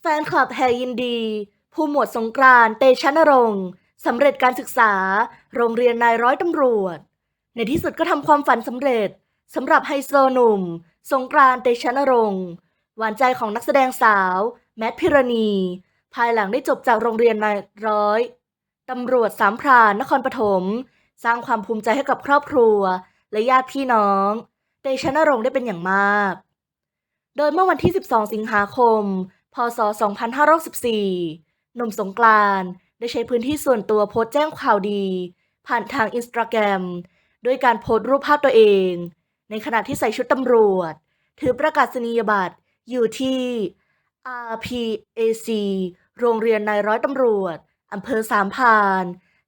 แฟนคลับแห่ยินดี ผู้หมวดสงกรานต์เตชะนรงค์สำเร็จการศึกษา โรงเรียนนายร้อยตำรวจ ในที่สุดก็ทำความฝันสำเร็จสำหรับไฮโซหนุ่ม สงกรานต์เตชะนรงค์หวานใจของนักแสดงสาว แมทพิรณี ภายหลังได้จบจากโรงเรียนนายร้อยตำรวจสามพรานนครปฐมสร้างความภูมิใจให้กับครอบครัว และญาติพี่น้องเตชะนรงค์ได้เป็นอย่างมาก โดยเมื่อวันที่ 12 สิงหาคม ศ 2514หนุ่มสงกรานต์ได้ใช้พื้นที่ส่วนตัวโพสต์แจ้งข่าวดี ผ่านทางอินสตาแกรมด้วยการโพสต์รูปภาพตัวเอง ในขณะที่ใส่ชุดตำรวจ ถือประกาศนียบัตรอยู่ที่ RPAC โรงเรียนนายร้อยตำรวจอำเภอสามพาน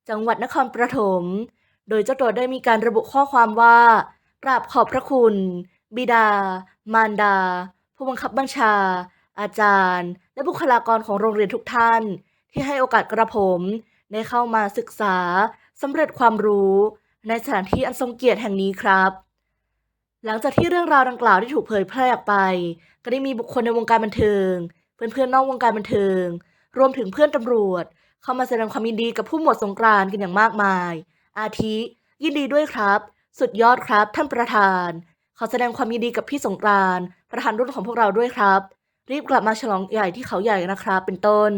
จังหวัดนครปฐม โดยเจ้าตัวได้มีการระบุข้อความว่า กราบขอบพระคุณ บิดา มารดา ผู้บังคับบัญชา อาจารย์ และบุคลากรของโรงเรียนทุกท่าน ที่ให้โอกาสกระผมได้เข้ามาศึกษาสำเร็จความรู้ ในสถานที่อันทรงเกียรติแห่งนี้ครับ หลังจากที่เรื่องราวดังกล่าวได้ถูกเผยแพร่ออกไป ก็ได้มีบุคคลในวงการบันเทิง เพื่อนๆนอกวงการบันเทิง รวมถึงเพื่อนตำรวจ เข้ามาแสดงความยินดีกับผู้หมวดสงกรานต์กันอย่างมากมาย อาทิ ยินดีด้วยครับ สุดยอดครับท่านประธาน ขอแสดงความยินดีกับพี่สงกรานต์ประธานรุ่นของพวกเราด้วยครับ รีบกลับมาฉลองใหญ่ที่เขาใหญ่นะครับเป็นต้น